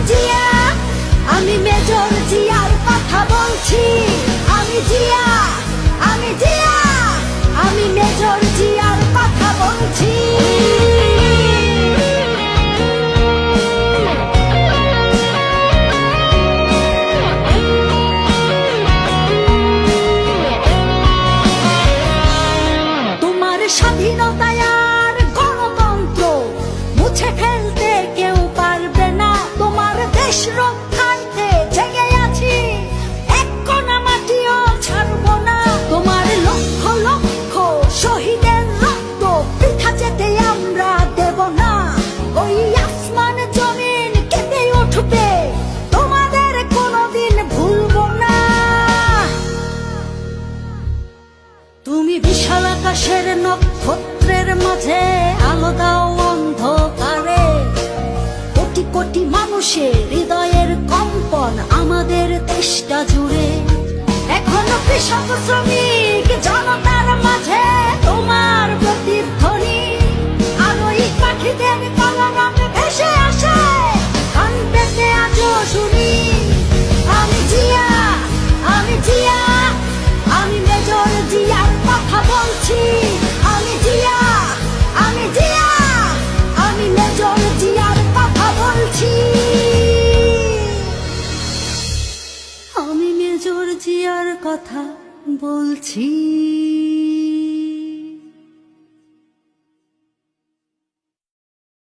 idea ছুটে তোমাদের কোনোদিন ভুলব না। তুমি বিশাল আকাশের নক্ষত্রের মাঝে আলো অন্ধকারে। কোটি কোটি মানুষের হৃদয়ের কম্পন আমাদের দেশটা জুড়ে। এখনও কৃষক শ্রমিক জিয়ার কথা বলছি।